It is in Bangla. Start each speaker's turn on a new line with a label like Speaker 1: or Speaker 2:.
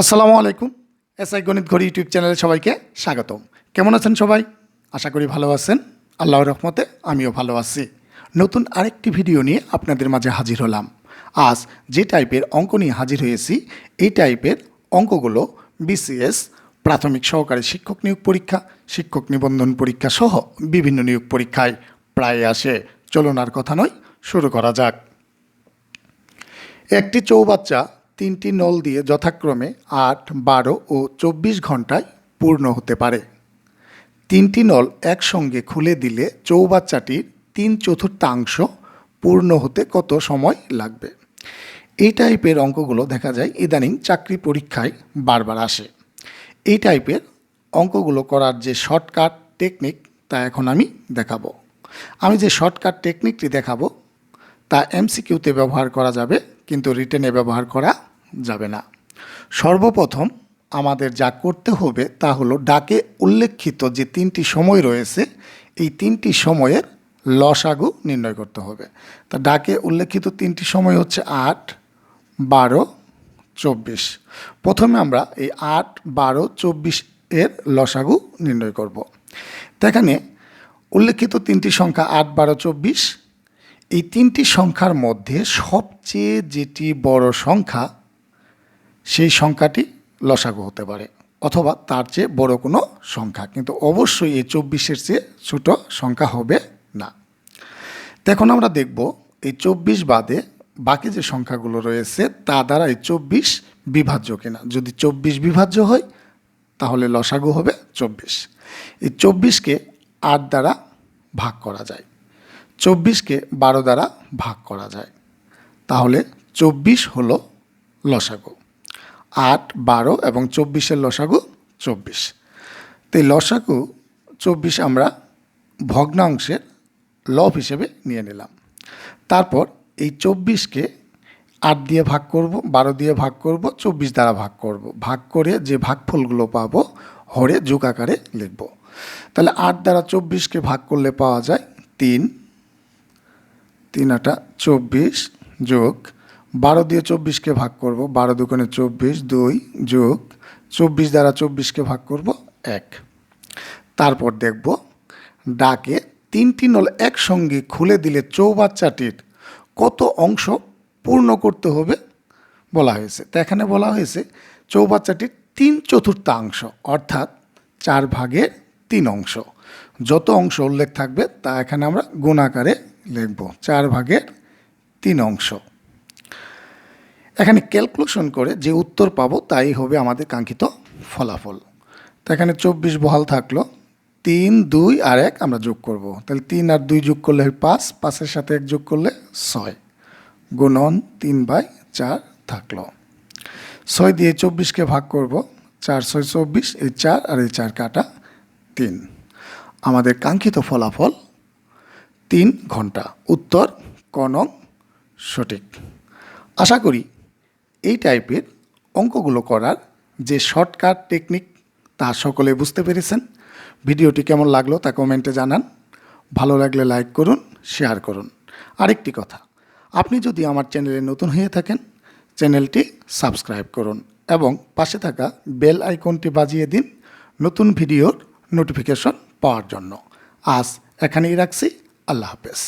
Speaker 1: আসসালামু আলাইকুম। এসআই গণিত ঘড়ি ইউটিউব চ্যানেলে সবাইকে স্বাগতম। কেমন আছেন সবাই? আশা করি ভালো আছেন। আল্লাহর রহমতে আমিও ভালো আছি। নতুন আরেকটি ভিডিও নিয়ে আপনাদের মাঝে হাজির হলাম। আজ যে টাইপের অঙ্ক নিয়ে হাজির হয়েছি, এই টাইপের অঙ্কগুলো বিসিএস, প্রাথমিক সহকারী শিক্ষক নিয়োগ পরীক্ষা, শিক্ষক নিবন্ধন পরীক্ষা সহ বিভিন্ন নিয়োগ পরীক্ষায় প্রায় আসে। চলুন আর কথা নয়, শুরু করা যাক। একটি চৌবাচ্চা তিনটি নল দিয়ে যথাক্রমে আট, বারো ও চব্বিশ ঘন্টায় পূর্ণ হতে পারে। তিনটি নল একসঙ্গে খুলে দিলে চৌবাচ্চাটির তিন চতুর্থাংশ পূর্ণ হতে কত সময় লাগবে? এই টাইপের অঙ্কগুলো দেখা যায় ইদানিং চাকরি পরীক্ষায় বারবার আসে। এই টাইপের অঙ্কগুলো করার যে শর্টকাট টেকনিক, তা এখন আমি দেখাবো। আমি যে শর্টকাট টেকনিকটি দেখাবো, তা এমসিকিউতে ব্যবহার করা যাবে, কিন্তু রিটেনে ব্যবহার করা যাবে না। সর্বপ্রথম আমাদের যা করতে হবে তা হলো ডাকে উল্লেখিত যে তিনটি সময় রয়েছে, এই তিনটি সময়ের লসাগু নির্ণয় করতে হবে। তা ডাকে উল্লেখিত তিনটি সময় হচ্ছে আট, বারো, চব্বিশ। প্রথমে আমরা এই আট, বারো, চব্বিশ এর লসাগু নির্ণয় করব। তো এখানে উল্লেখিত তিনটি সংখ্যা আট, বারো, চব্বিশ। এই তিনটি সংখ্যার মধ্যে সবচেয়ে যেটি বড় সংখ্যা সেই সংখ্যাটি লসাগু হতে পারে অথবা তার চেয়ে বড় কোনো সংখ্যা। কিন্তু অবশ্যই এই চব্বিশের চেয়ে ছোট সংখ্যা হবে না। তো এখন আমরা দেখব এই চব্বিশ বাদে বাকি যে সংখ্যাগুলো রয়েছে, তা দ্বারা এই চব্বিশ বিভাজ্য কিনা। যদি চব্বিশ বিভাজ্য হয়, তাহলে লসাগু হবে চব্বিশ। এই চব্বিশকে আট দ্বারা ভাগ করা যায়। চব্বিশকে বারো দ্বারা ভাগ করা যায়। তাহলে চব্বিশ হলো লসাগু। আট, বারো এবং চব্বিশের লসাগু চব্বিশ। তো এই লসাগু চব্বিশ আমরা ভগ্নাংশের লব হিসেবে নিয়ে নিলাম। তারপর এই চব্বিশকে আট দিয়ে ভাগ করব, বারো দিয়ে ভাগ করব, চব্বিশ দ্বারা ভাগ করব। ভাগ করে যে ভাগফলগুলো পাবো, হরে যোগ আকারে লিখব। তাহলে আট দ্বারা চব্বিশকে ভাগ করলে পাওয়া যায় তিন। তিন আটা চব্বিশ যোগ বারো দিয়ে চব্বিশকে ভাগ করব, বারো দোকানে চব্বিশ দুই যোগ চব্বিশ দ্বারা চব্বিশকে ভাগ করব এক। তারপর দেখব ডাকে তিনটি নল একসঙ্গে খুলে দিলে চৌবাচ্চাটির কত অংশ পূর্ণ করতে হবে বলা হয়েছে। তো এখানে বলা হয়েছে চৌবাচ্চাটির তিন চতুর্থাংশ অর্থাৎ চার ভাগের তিন অংশ। যত অংশ উল্লেখ থাকবে তা এখানে আমরা গুণাকারে লিখব, চার ভাগের তিন অংশ। এখানে ক্যালকুলেশন করে যে উত্তর পাবো তাই হবে আমাদের কাঙ্ক্ষিত ফলাফল। তো এখানে চব্বিশ বহাল থাকল, তিন, দুই আর এক আমরা যোগ করব। তাহলে তিন আর দুই যোগ করলে পাঁচ, পাঁচের সাথে এক যোগ করলে ছয়। গুণন তিন বাই চার থাকল। ছয় দিয়ে চব্বিশকে ভাগ করব, চার, ছয়, চব্বিশ, এই চার আর এই চার কাটা তিন। আমাদের কাঙ্ক্ষিত ফলাফল তিন ঘণ্টা। উত্তর কনক সঠিক। আশা করি এই টাইপের অঙ্কগুলো করার যে শর্টকাট টেকনিক তা সকলে বুঝতে পেরেছেন। ভিডিওটি কেমন লাগল তা কমেন্টে জানান। ভালো লাগলে লাইক করুন শেয়ার করুন। আরেকটি কথা, আপনি যদি আমার চ্যানেলে নতুন হয়ে থাকেন চ্যানেলটি সাবস্ক্রাইব করুন এবং পাশে থাকা বেল আইকনটি বাজিয়ে দিন নতুন ভিডিওর নোটিফিকেশন পাওয়ার জন্য। আজ এখানেই রাখছি, আল্লাহ হাফেজ।